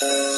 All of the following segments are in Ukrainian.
Це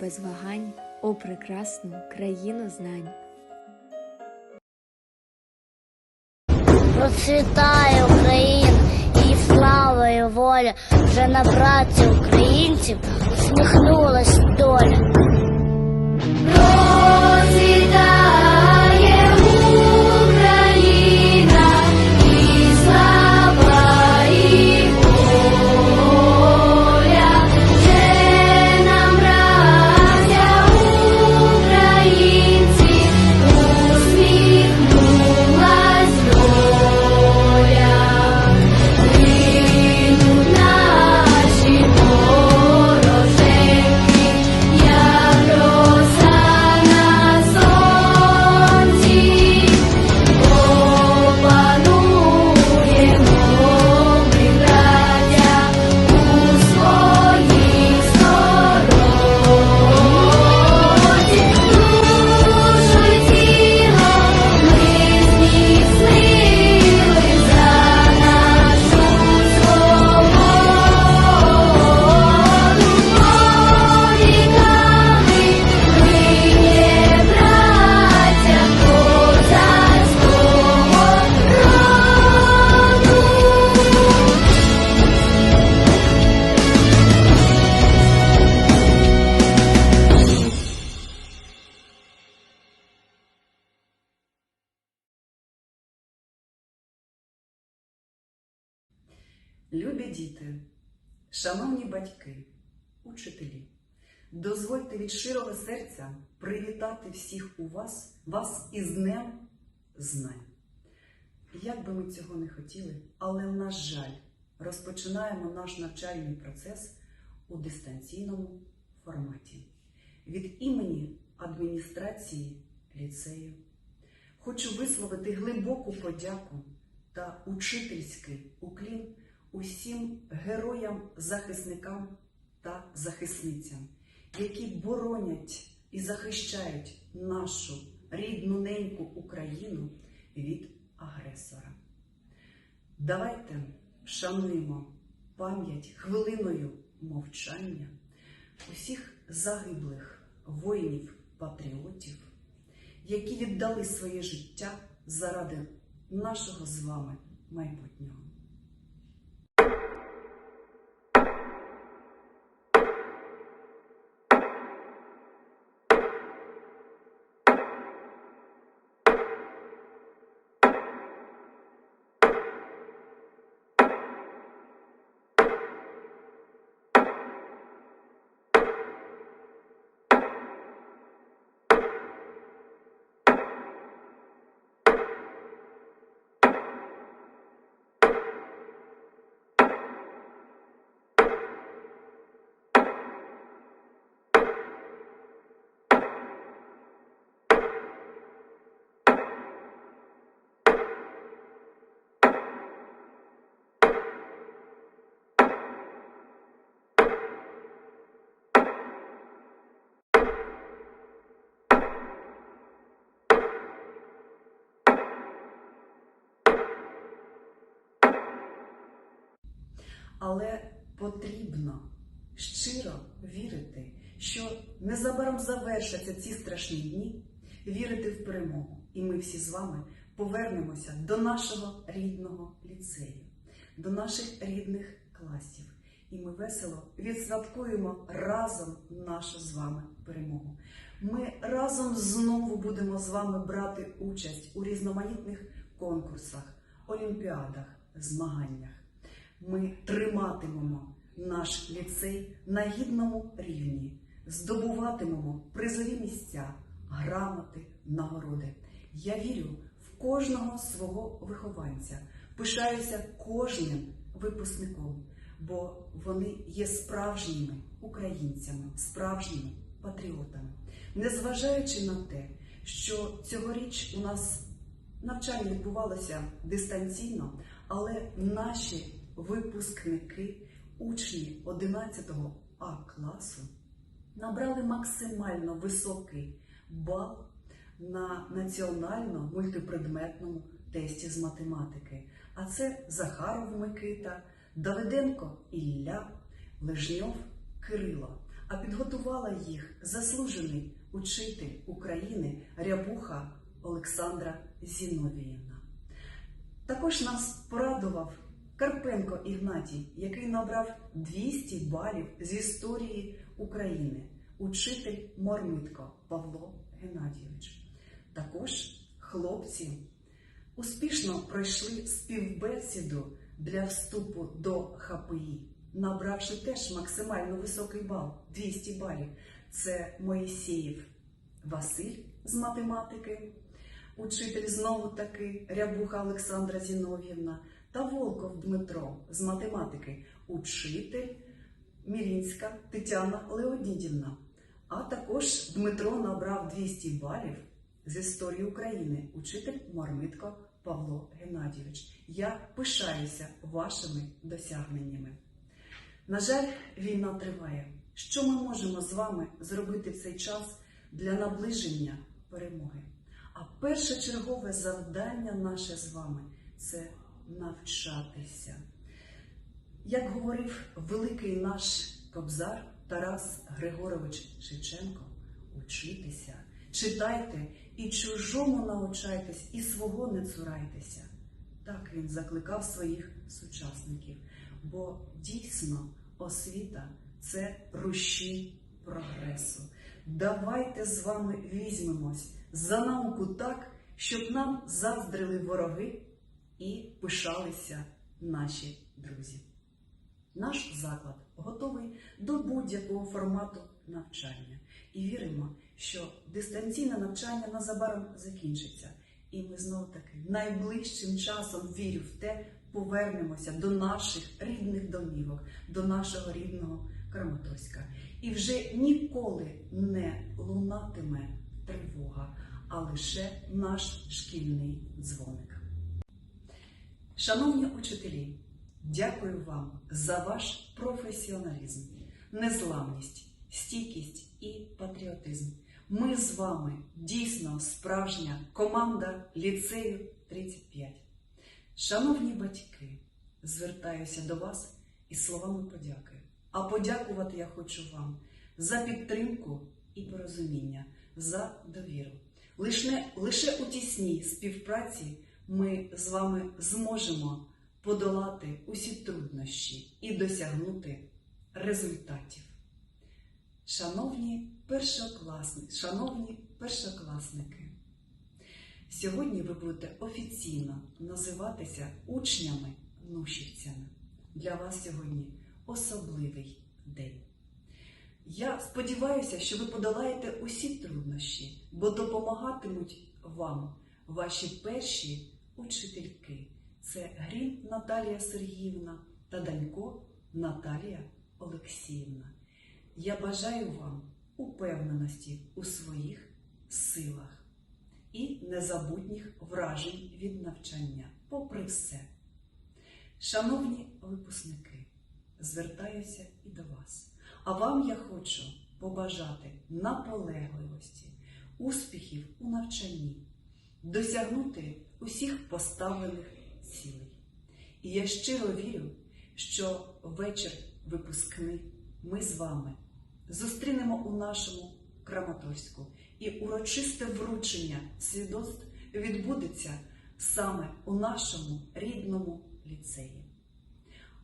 без вагань у прекрасну країну знань. Процвітає Україна, і слава і воля, вже на праці українців усміхнулась доля. Шановні батьки, учителі, дозвольте від щирого серця привітати всіх у вас, вас із Днем Знань. Як би ми цього не хотіли, але на жаль, розпочинаємо наш навчальний процес у дистанційному форматі. Від імені адміністрації ліцею хочу висловити глибоку подяку та учительський уклін усім героям-захисникам та захисницям, які боронять і захищають нашу рідну неньку Україну від агресора. Давайте вшануємо пам'ять хвилиною мовчання усіх загиблих воїнів-патріотів, які віддали своє життя заради нашого з вами майбутнього. Але потрібно щиро вірити, що незабаром завершаться ці страшні дні, вірити в перемогу. І ми всі з вами повернемося до нашого рідного ліцею, до наших рідних класів. І ми весело відсвяткуємо разом нашу з вами перемогу. Ми разом знову будемо з вами брати участь у різноманітних конкурсах, олімпіадах, змаганнях. Ми триматимемо наш ліцей на гідному рівні, здобуватимемо призові місця, грамоти, нагороди. Я вірю в кожного свого вихованця, пишаюся кожним випускником. бо вони є справжніми українцями, справжніми патріотами. Незважаючи на те, що цьогоріч у нас навчання відбувалося дистанційно, але наші випускники, учні 11 А класу, набрали максимально високий бал на національно мультипредметному тесті з математики. А це Захаров Микита, Давиденко Ілля, Лежньов Кирило. А підготувала їх заслужений учитель України Рябуха Олександра Зіновіївна. Також нас порадував Карпенко Ігнатій, який набрав 200 балів з історії України, учитель Мормитко Павло Геннадійович. Також хлопці успішно пройшли співбесіду для вступу до ХПІ, набравши теж максимально високий бал 200 балів. Це Моїсеєв Василь з математики, учитель знову таки Рябуха Олександра Зінов'ївна та Волков Дмитро з математики, учитель Мірінська Тетяна Леонідівна. А також Дмитро набрав 200 балів з історії України, учитель Мармитко Павло Геннадійович. Я пишаюся вашими досягненнями. На жаль, війна триває. Що ми можемо з вами зробити в цей час для наближення перемоги? А першочергове завдання наше з вами це навчатися. Як говорив великий наш кобзар Тарас Григорович Шевченко, учитися, читайте і чужому научайтесь, і свого не цурайтеся. Так він закликав своїх сучасників. Бо дійсно освіта це рушій прогресу. Давайте з вами візьмемось за науку так, щоб нам заздрили вороги і пишалися наші друзі. Наш заклад готовий до будь-якого формату навчання і віримо, що дистанційне навчання незабаром закінчиться. І ми знову таки найближчим часом вірю в те, повернемося до наших рідних домівок, до нашого рідного Краматорська. І вже ніколи не лунатиме тривога, а лише наш шкільний дзвоник. Шановні учителі, дякую вам за ваш професіоналізм, незламність, стійкість і патріотизм. Ми з вами дійсно справжня команда ліцею 35. Шановні батьки, звертаюся до вас із словами подяки. А подякувати я хочу вам за підтримку і порозуміння, за довіру. Лише, лише у тісній співпраці ми з вами зможемо подолати усі труднощі і досягнути результатів. Шановні першокласники, шановні першокласники, сьогодні ви будете офіційно називатися учнями нушівцями. Для вас сьогодні особливий день. Я сподіваюся, що ви подолаєте усі труднощі, бо допомагатимуть вам ваші перші учительки. Це Грім Наталія Сергіївна та Данько Наталія Олексіївна. Я бажаю вам упевненості у своїх силах і незабутніх вражень від навчання, попри все. Шановні випускники, звертаюся і до вас. А вам я хочу побажати наполегливості, успіхів у навчанні, досягнути усіх поставлених цілей. І я щиро вірю, що вечір випускний ми з вами зустрінемо у нашому Краматорську, і урочисте вручення свідоцтв відбудеться саме у нашому рідному ліцеї.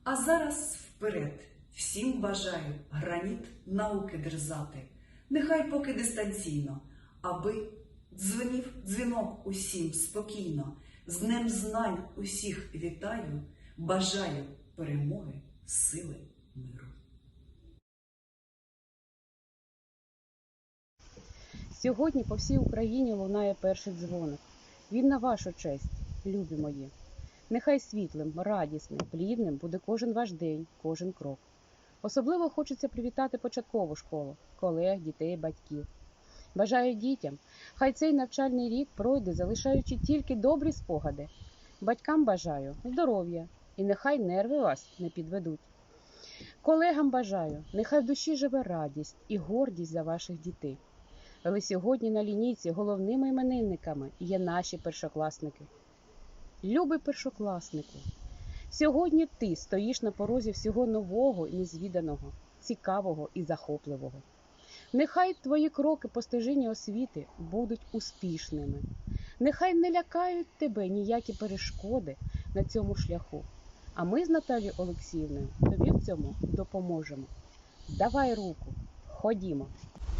А зараз вперед всім бажаю граніт науки дерзати, нехай поки дистанційно, аби дзвонів дзвінок усім спокійно, з Днем знань усіх вітаю, бажаю перемоги, сили, миру. Сьогодні по всій Україні лунає перший дзвоник. Він на вашу честь, любі мої. Нехай світлим, радісним, плідним буде кожен ваш день, кожен крок. Особливо хочеться привітати початкову школу, колег, дітей, батьків. Бажаю дітям, хай цей навчальний рік пройде, залишаючи тільки добрі спогади. Батькам бажаю здоров'я і нехай нерви вас не підведуть. Колегам бажаю, нехай в душі живе радість і гордість за ваших дітей. Але сьогодні на лінійці головними іменинниками є наші першокласники. Любий першокласнику, сьогодні ти стоїш на порозі всього нового і незвіданого, цікавого і захопливого. Нехай твої кроки по освіти будуть успішними. Нехай не лякають тебе ніякі перешкоди на цьому шляху. А ми з Наталією Олексіївною тобі в цьому допоможемо. Давай руку, ходімо.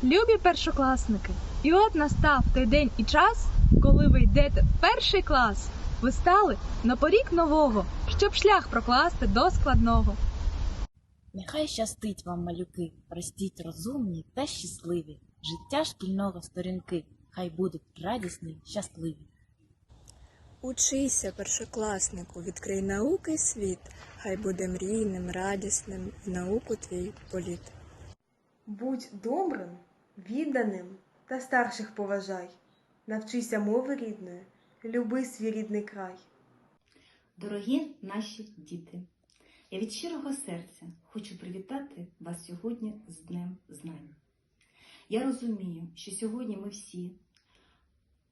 Любі першокласники, і от настав той день і час, коли ви йдете в перший клас. Ви стали на порік нового, щоб шлях прокласти до складного. Нехай щастить вам, малюки, ростіть розумні та щасливі. Життя шкільного сторінки, хай будуть радісні, щасливі. Учися, першокласнику, відкрий науки світ, хай буде мрійним, радісним в науку твій політ. Будь добрим, відданим та старших поважай. Навчися мови рідної, люби свій рідний край. Дорогі наші діти, я від щирого серця хочу привітати вас сьогодні з Днем Знань. Я розумію, що сьогодні ми всі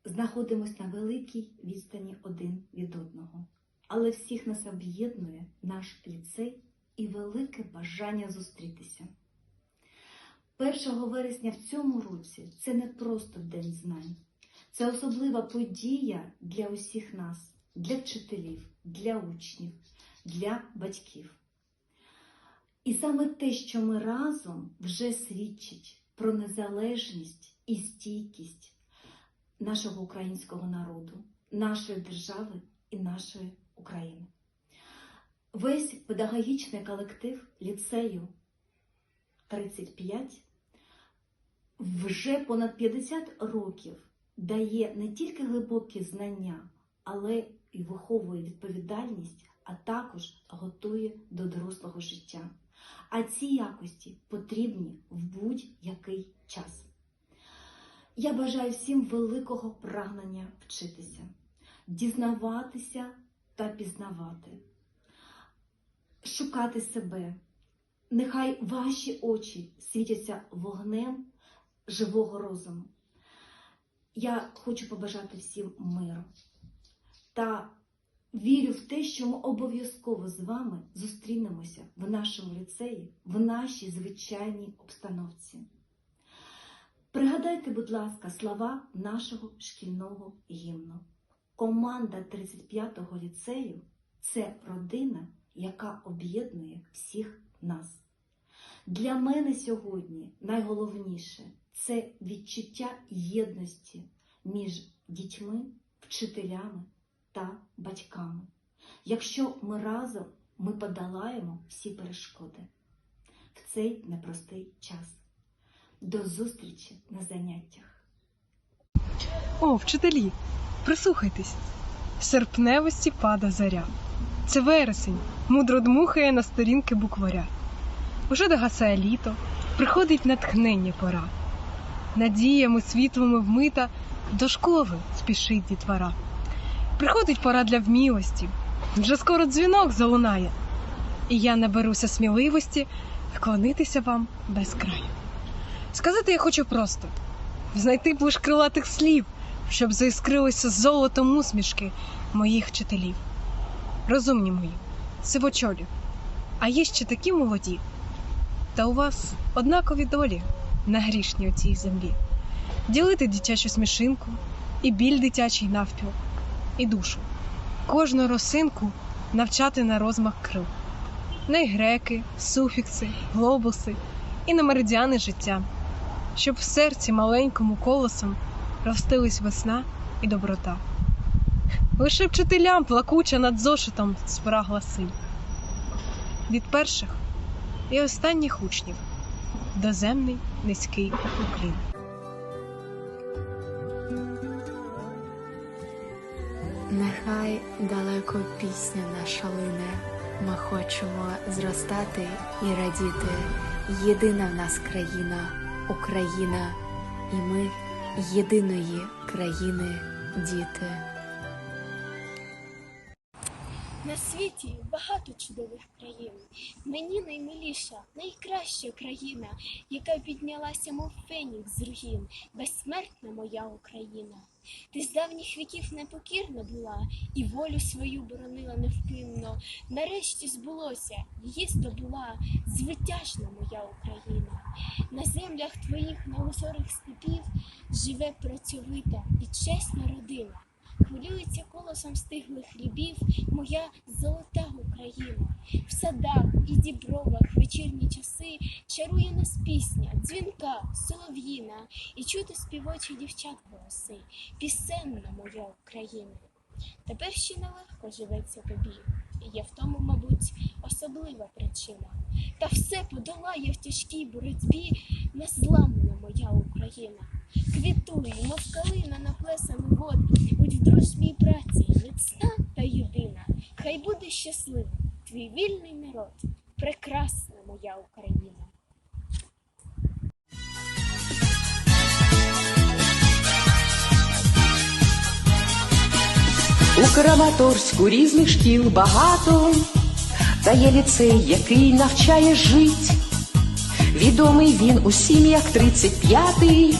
знаходимося на великій відстані один від одного, але всіх нас об'єднує наш ліцей і велике бажання зустрітися. 1 вересня в цьому році це не просто День знань, це особлива подія для усіх нас, для вчителів, для учнів, для батьків. І саме те, що ми разом вже свідчить про незалежність і стійкість нашого українського народу, нашої держави і нашої України. Весь педагогічний колектив ліцею 35 вже понад 50 років дає не тільки глибокі знання, але і виховує відповідальність, а також готує до дорослого життя. А ці якості потрібні в будь-який час. Я бажаю всім великого прагнення вчитися, дізнаватися та пізнавати, шукати себе. Нехай ваші очі світяться вогнем живого розуму. Я хочу побажати всім миру та вірю в те, що ми обов'язково з вами зустрінемося в нашому ліцеї, в нашій звичайній обстановці. Пригадайте, будь ласка, слова нашого шкільного гімну. Команда 35-го ліцею це родина, яка об'єднує всіх нас. Для мене сьогодні найголовніше це відчуття єдності між дітьми, вчителями та батьками. Якщо ми разом ми подолаємо всі перешкоди в цей непростий час. До зустрічі на заняттях. О, вчителі, прислухайтесь. Серпневості пада заря. Це вересень, мудро дмухає на сторінки букваря. Уже догасає літо, приходить натхнення пора. Надіями світлими вмита до школи спішить дітвора. Приходить пора для вмілості, вже скоро дзвінок залунає, і я наберуся сміливості вклонитися вам без краю. Сказати я хочу просто знайти ближ крилатих слів, щоб заіскрилися золотом усмішки моїх вчителів. Розумні мої, сивочолі, а є ще такі молоді. Та у вас однакові долі на грішній у цій землі. Ділити дитячу смішинку, і біль дитячий навпіл, і душу. Кожну росинку навчати на розмах крил. Не греки, суфікси, глобуси і на меридіани життя, щоб в серці маленькому колосом ростились весна і доброта. Лише вчителям плакуча над зошитом спрагла силь. Від перших і останніх учнів доземний низький уклін. Нехай далеко пісня наша лине. Ми хочемо зростати і радіти. Єдина в нас країна, Україна, і ми єдиної країни діти. На світі багато чудових країн. Мені наймиліша, найкраща країна, яка піднялася, мов фенікс з руїн, безсмертна моя Україна. Ти з давніх віків непокірна була, і волю свою боронила невпинно. Нарешті збулося, її здобула звитяжна моя Україна. На землях твоїх неозорих степів живе працьовита і чесна родина. Хвилюється колосом стиглих хлібів моя золота Україна. В садах і дібровах вечірні часи чарує нас пісня, дзвінка, солов'їна, і чути співочі дівчат голоси, пісенна моя Україна. Тепер ще нелегко живеться тобі, і є в тому, мабуть, особлива причина. Та все подолає в тяжкій боротьбі незламна моя Україна. Квітуй, мов калина на плесаний вод, будь в дружбі і праці, міцна та єдина. Хай буде щасливим твій вільний народ, прекрасна моя Україна. У Краматорську різних шкіл багато, та є ліцей, який навчає жить. Відомий він усім, як 35-й,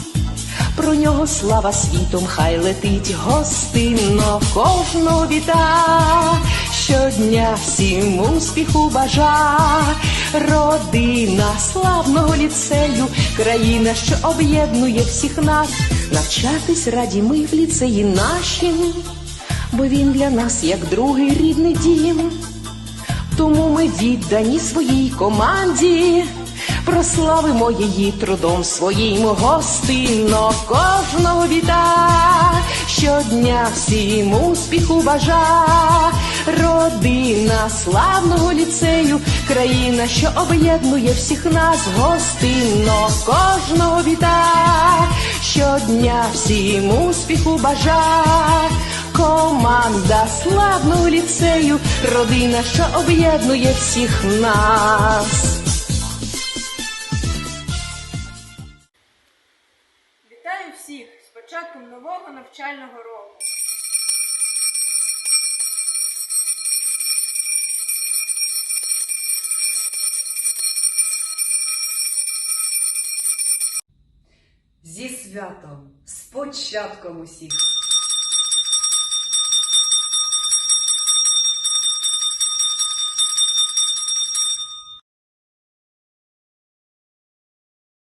про нього слава світом хай летить гостинно кожного віта, щодня всім успіху бажа, родина славного ліцею, країна, що об'єднує всіх нас, навчатись раді ми в ліцеї нашім бо він для нас як другий рідний дім. Тому ми віддані своїй команді, прославимо її трудом своїм гостинно кожного віта, щодня всім успіху бажа, родина славного ліцею, країна, що об'єднує всіх нас гостинно кожного віта, щодня всім успіху бажа. Команда славного ліцею, родина, що об'єднує всіх нас. Нового навчального року. Зі святом, з початком усіх!